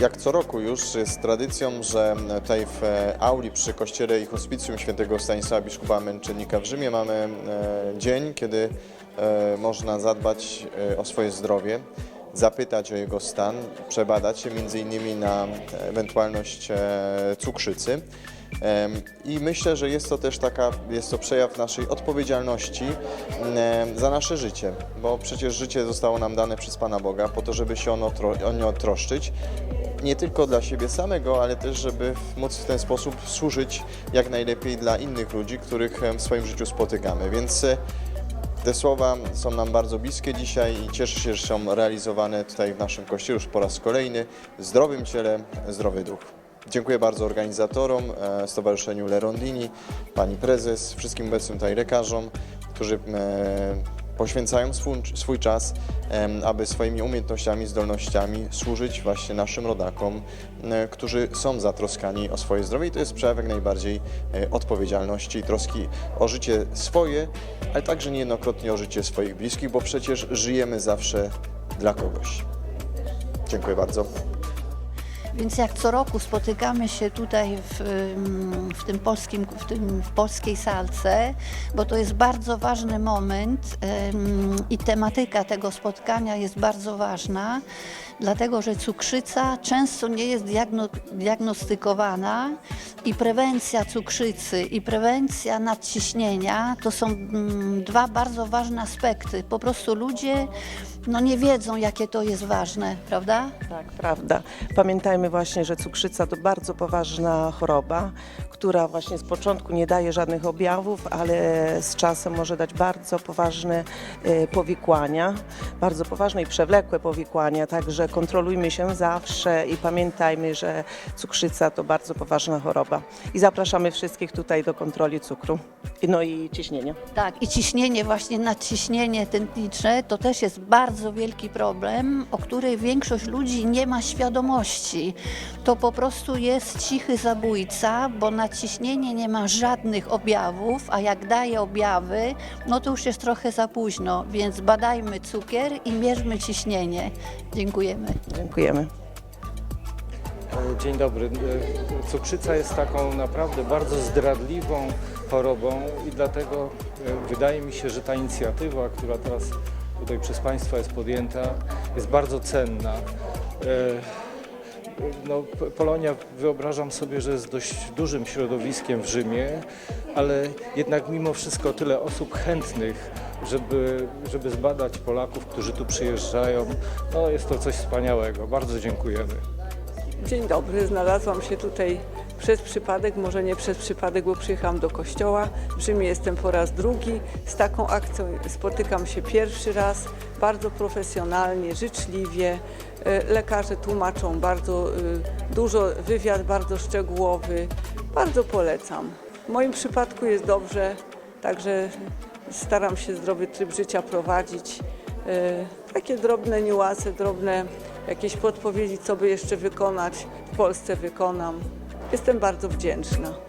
Jak co roku już jest tradycją, że tutaj w auli przy kościele i hospicjum świętego Stanisława Biskupa Męczennika w Rzymie mamy e, dzień, kiedy e, można zadbać e, o swoje zdrowie, zapytać o jego stan, przebadać się innymi na ewentualność cukrzycy. I myślę, że jest to też taka, jest to przejaw naszej odpowiedzialności za nasze życie, bo przecież życie zostało nam dane przez Pana Boga po to, żeby się ono, o nie troszczyć. Nie tylko dla siebie samego, ale też, żeby móc w ten sposób służyć jak najlepiej dla innych ludzi, których w swoim życiu spotykamy. Więc e, te słowa są nam bardzo bliskie dzisiaj i cieszę się, że są realizowane tutaj w naszym kościele już po raz kolejny. Zdrowym ciele, zdrowy duch. Dziękuję bardzo organizatorom, e, Stowarzyszeniu Lerondini, pani prezes, wszystkim obecnym tutaj lekarzom, którzy e, poświęcają swój, swój czas, aby swoimi umiejętnościami, zdolnościami służyć właśnie naszym rodakom, którzy są zatroskani o swoje zdrowie i to jest przejaw jak najbardziej e, odpowiedzialności, troski o życie swoje, ale także niejednokrotnie o życie swoich bliskich, bo przecież żyjemy zawsze dla kogoś. Dziękuję bardzo. Więc jak co roku spotykamy się tutaj w, w tym polskim, w, tym, w polskiej salce, bo to jest bardzo ważny moment i tematyka tego spotkania jest bardzo ważna, dlatego że cukrzyca często nie jest diagno, diagnostykowana i prewencja cukrzycy i prewencja nadciśnienia to są dwa bardzo ważne aspekty. Po prostu ludzie no, nie wiedzą, jakie to jest ważne, prawda? Tak, prawda. Pamiętajmy właśnie, że cukrzyca to bardzo poważna choroba, która właśnie z początku nie daje żadnych objawów, ale z czasem może dać bardzo poważne e, powikłania, bardzo poważne i przewlekłe powikłania, także kontrolujmy się zawsze i pamiętajmy, że cukrzyca to bardzo poważna choroba. I zapraszamy wszystkich tutaj do kontroli cukru, no i ciśnienia. Tak, i ciśnienie, właśnie nadciśnienie tętnicze to też jest bardzo wielki problem, o której większość ludzi nie ma świadomości. To po prostu jest cichy zabójca, bo nadciśnienie nie ma żadnych objawów, a jak daje objawy, no to już jest trochę za późno, więc badajmy cukier i mierzmy ciśnienie. Dziękujemy. Dziękujemy. E, Dzień dobry. E, Cukrzyca jest taką naprawdę bardzo zdradliwą chorobą i dlatego e, wydaje mi się, że ta inicjatywa, która teraz tutaj przez Państwa jest podjęta, jest bardzo cenna. E, No, Polonia wyobrażam sobie, że jest dość dużym środowiskiem w Rzymie, ale jednak mimo wszystko tyle osób chętnych, żeby, żeby zbadać Polaków, którzy tu przyjeżdżają, no jest to coś wspaniałego. Bardzo dziękujemy. Dzień dobry, znalazłam się tutaj przez przypadek, może nie przez przypadek, bo przyjechałam do kościoła. W Rzymie jestem po raz drugi. Z taką akcją spotykam się pierwszy raz. Bardzo profesjonalnie, życzliwie. E, Lekarze tłumaczą bardzo e, dużo, wywiad bardzo szczegółowy. Bardzo polecam. W moim przypadku jest dobrze, także staram się zdrowy tryb życia prowadzić. E, Takie drobne niuanse, drobne jakieś podpowiedzi, co by jeszcze wykonać w Polsce wykonam. Jestem bardzo wdzięczna.